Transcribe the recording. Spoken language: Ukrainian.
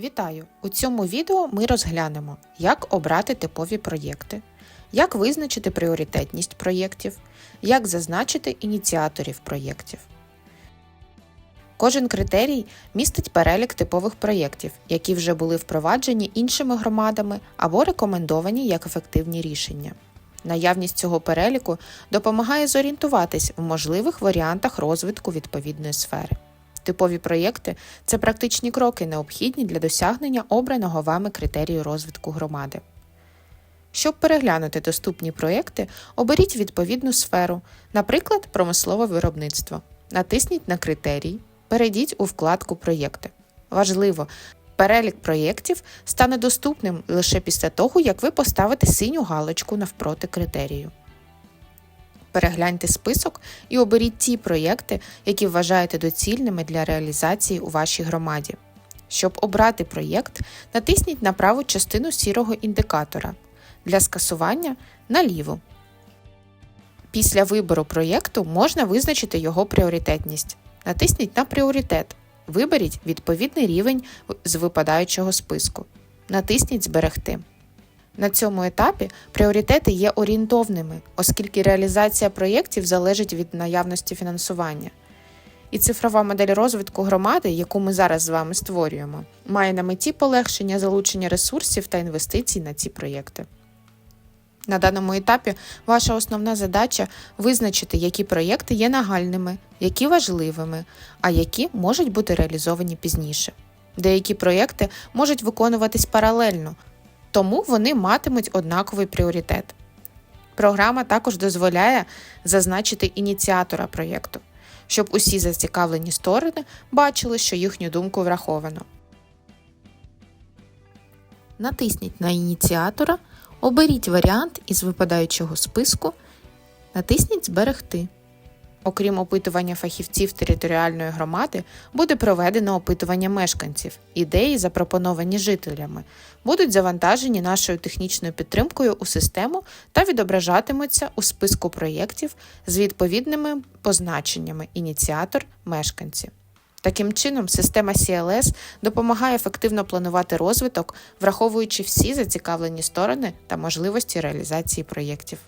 Вітаю! У цьому відео ми розглянемо, як обрати типові проєкти, як визначити пріоритетність проєктів, як зазначити ініціаторів проєктів. Кожен критерій містить перелік типових проєктів, які вже були впроваджені іншими громадами або рекомендовані як ефективні рішення. Наявність цього переліку допомагає зорієнтуватись в можливих варіантах розвитку відповідної сфери. Типові проєкти це практичні кроки, необхідні для досягнення обраного вами критерію розвитку громади. Щоб переглянути доступні проєкти, оберіть відповідну сферу, наприклад, промислове виробництво. Натисніть на критерій, перейдіть у вкладку Проєкти. Важливо, перелік проєктів стане доступним лише після того, як ви поставите синю галочку навпроти критерію. Перегляньте список і оберіть ті проєкти, які вважаєте доцільними для реалізації у вашій громаді. Щоб обрати проєкт, натисніть на праву частину сірого індикатора. Для скасування наліво. Після вибору проєкту можна визначити його пріоритетність. Натисніть на пріоритет. Виберіть відповідний рівень з випадаючого списку. Натисніть Зберегти. На цьому етапі пріоритети є орієнтовними, оскільки реалізація проєктів залежить від наявності фінансування. І цифрова модель розвитку громади, яку ми зараз з вами створюємо, має на меті полегшення залучення ресурсів та інвестицій на ці проєкти. На даному етапі ваша основна задача визначити, які проєкти є нагальними, які важливими, а які можуть бути реалізовані пізніше. Деякі проєкти можуть виконуватись паралельно, тому вони матимуть однаковий пріоритет. Програма також дозволяє зазначити ініціатора проєкту, щоб усі зацікавлені сторони бачили, що їхню думку враховано. Натисніть на ініціатора, оберіть варіант із випадаючого списку, натисніть Зберегти. Окрім опитування фахівців територіальної громади, буде проведено опитування мешканців. Ідеї, запропоновані жителями, будуть завантажені нашою технічною підтримкою у систему та відображатимуться у списку проєктів з відповідними позначеннями ініціатор мешканці. Таким чином, система CLS допомагає ефективно планувати розвиток, враховуючи всі зацікавлені сторони та можливості реалізації проєктів.